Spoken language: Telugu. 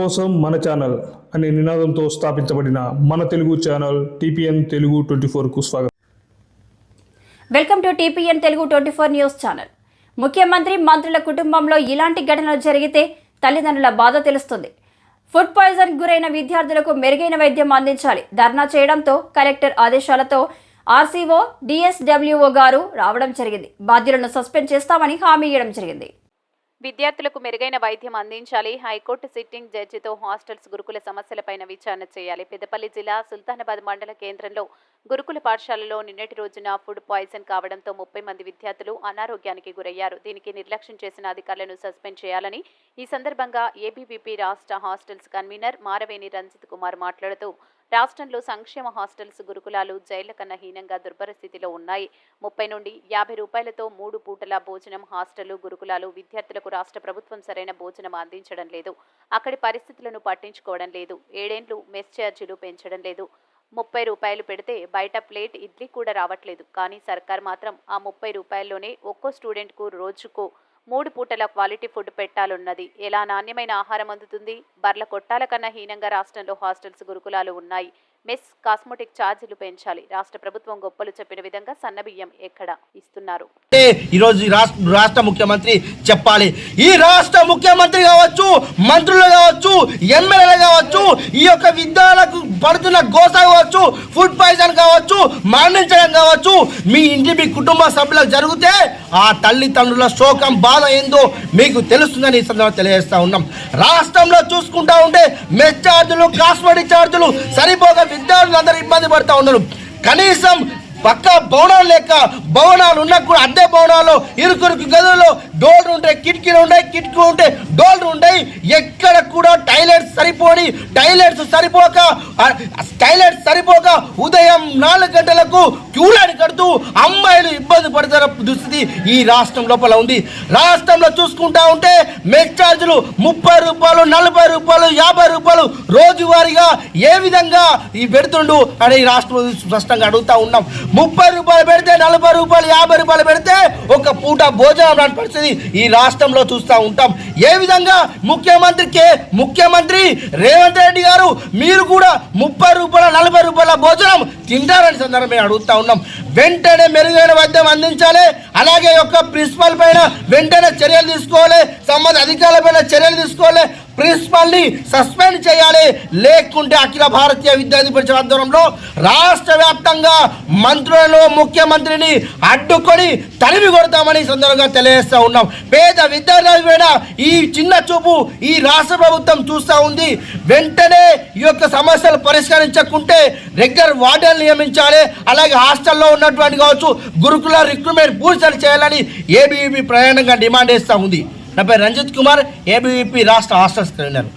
కోసం మన ఛానల్ అనే నినాదంతో స్థాపించబడిన మన Telugu channel TPN Telugu twenty ఫోర్కు స్వాగతం. Welcome to TPN Telugu twenty four news channel. ముఖ్యమంత్రి మంత్రుల కుటుంబంలో ఇలాంటి ఘటనలు జరిగితే తల్లిదండ్రుల బాధ తెలుస్తుంది. ఫుడ్ పాయిజన్ గురైన విద్యార్థులకు మెరుగైన వైద్యం అందించాలి. ధర్నా చేయడంతో కలెక్టర్ ఆదేశాలతో ఆర్సీఓ డిఎస్డబ్ల్యూఓ గారు రావడం జరిగింది. బాధ్యులను సస్పెండ్ చేస్తామని హామీ ఇవ్వడం జరిగింది. విద్యార్థులకు మెరుగైన వైద్యం అందించాలి. హైకోర్టు సిట్టింగ్ జడ్జితో హాస్టల్స్ గురుకుల సమస్యలపైన విచారణ చేయాలి. పెద్దపల్లి జిల్లా సుల్తానాబాద్ మండల కేంద్రంలో గురుకుల పాఠశాలలో నిన్నటి రోజున ఫుడ్ పాయిజన్ కావడంతో ముప్పై మంది విద్యార్థులు అనారోగ్యానికి గురయ్యారు. దీనికి నిర్లక్ష్యం చేసిన అధికారులను సస్పెండ్ చేయాలని ఈ సందర్భంగా ఏబీవీపీ రాష్ట్ర హాస్టల్స్ కన్వీనర్ మారవేణి రంజిత్ కుమార్ మాట్లాడుతూ రాష్ట్రంలో సంక్షేమ హాస్టల్స్ గురుకులాలు జైళ్ళ కన్నా హీనంగా దుర్భర స్థితిలో ఉన్నాయి. ముప్పై నుండి యాభై రూపాయలతో మూడు పూటల భోజనం హాస్టళ్ళు గురుకులాలు విద్యార్థులకు రాష్ట్ర ప్రభుత్వం సరైన భోజనం అందించడం లేదు. అక్కడి పరిస్థితులను పట్టించుకోవడం లేదు. ఏడేండ్లు మెస్ ఛార్జీలు పెంచడం లేదు. ముప్పై రూపాయలు పెడితే బయట ప్లేట్ ఇడ్లీ కూడా రావట్లేదు. కానీ సర్కార్ మాత్రం ఆ ముప్పై రూపాయల్లోనే ఒక్కో స్టూడెంట్కు రోజుకు మూడు పూటల క్వాలిటీ ఫుడ్ పెట్టాలన్నది. ఎలా నాణ్యమైన ఆహారం అందుతుంది? బర్ల కొట్టాల కన్నా హీనంగా రాష్ట్రంలో హాస్టల్స్ గురుకులాలు ఉన్నాయి. మెస్ కాస్మెటిక్ ఛార్జీలు పెంచాలి. రాష్ట్ర ప్రభుత్వం గొప్పలు చెప్పిన విధంగా సన్నబియ్యం ఎక్కడ ఇస్తున్నారు? ఈరోజు రాష్ట్ర రాష్ట్ర ముఖ్యమంత్రి చెప్పాలి. ఈ రాష్ట్ర ముఖ్యమంత్రి కావచ్చు మంత్రులు కావచ్చు ఎమ్మెల్యేలు కావచ్చు ఈ యొక్క విద్యాలకు పడుతున్న గోస కావచ్చు ఫుడ్ పాయిజన్ కావచ్చు మరణించడం కావచ్చు మీ ఇంటి మీ కుటుంబ సభ్యులకు జరిగితే ఆ తల్లిదండ్రుల శోకం బాధ ఏందో మీకు తెలుస్తుందని ఈ సందర్భంగా తెలియజేస్తా ఉన్నాం. రాష్ట్రంలో చూసుకుంటా ఉంటే మెస్ ఛార్జీలు కాస్మెటిక్ ఛార్జులు సరిపోక విద్యార్థులు అందరూ ఇబ్బంది పడతా ఉన్నారు. కనీసం పక్క భవనాలు లేక భవనాలు ఉన్నా కూడా అద్దె భవనాలు ఇరుకురుకు గదుల్లో డోర్లు ఉంటాయి కిటికీలు ఉంటాయి కిటికీలు ఉంటాయి డోర్లు ఉంటాయి ఎక్కడ కూడా టైలెట్స్ సరిపోని టైలెట్స్ సరిపోక ఆ, టైలెట్స్ సరిపోక ఉదయం నాలుగు గంటలకు క్యూలాడి కడుతూ అమ్మాయిలు ఇబ్బంది పడుతున్న దుస్థితి ఈ రాష్ట్రం లోపల ఉంది. రాష్ట్రంలో చూసుకుంటా ఉంటే మెస్ ఛార్జీలు ముప్పై రూపాయలు నలభై రూపాయలు యాభై రూపాయలు రోజువారీగా ఏ విధంగా ఈ పెడుతుండు అని ఈ రాష్ట్రం స్పష్టంగా అడుగుతూ ఉన్నాం. ముప్పై రూపాయలు పెడితే నలభై రూపాయలు యాభై రూపాయలు పెడితే ఒక పూట భోజనం లాంటి పరిస్థితి ఈ రాష్ట్రంలో చూస్తూ ఉంటాం. ఏ విధంగా ముఖ్యమంత్రికి ముఖ్యమంత్రి రేవంత్ రెడ్డి గారు మీరు కూడా ముప్పై రూపాయల నలభై రూపాయల భోజనం తింటారని సందర్భం మేము అడుగుతా ఉన్నాం. వెంటనే మెరుగైన వైద్యం అందించాలి. అలాగే యొక్క ప్రిన్సిపల్ పైన వెంటనే చర్యలు తీసుకోవాలి సంబంధ అధికారుల పైన చర్యలు తీసుకోవాలి. ప్రిన్సిపల్ని సస్పెండ్ చేయాలి. లేకుంటే అఖిల భారతీయ విద్యార్థి పరిషత్ ఆధ్వర్యంలో రాష్ట్ర వ్యాప్తంగా మంత్రులను ముఖ్యమంత్రిని అడ్డుకొని తరిమి కొడతామని సందర్భంగా తెలియజేస్తా ఉన్నాం. పేద విద్యార్థుల ఈ చిన్న చూపు ఈ రాష్ట్ర ప్రభుత్వం చూస్తూ ఉంది. వెంటనే ఈ యొక్క సమస్యలు పరిష్కరించకుంటే రెగ్యులర్ వార్డెన్ నియమించాలి. అలాగే హాస్టల్లో ఉన్నటువంటి కావచ్చు గురుకుల రిక్రూట్మెంట్ పూర్తి చేయాలని ఏబీవీ ప్రయాణంగా డిమాండ్ చేస్తూ ఉంది. నా పేరు రంజిత్ కుమార్ ఏబీవీపీ రాష్ట్ర హాస్టల్స్ కన్వీనర్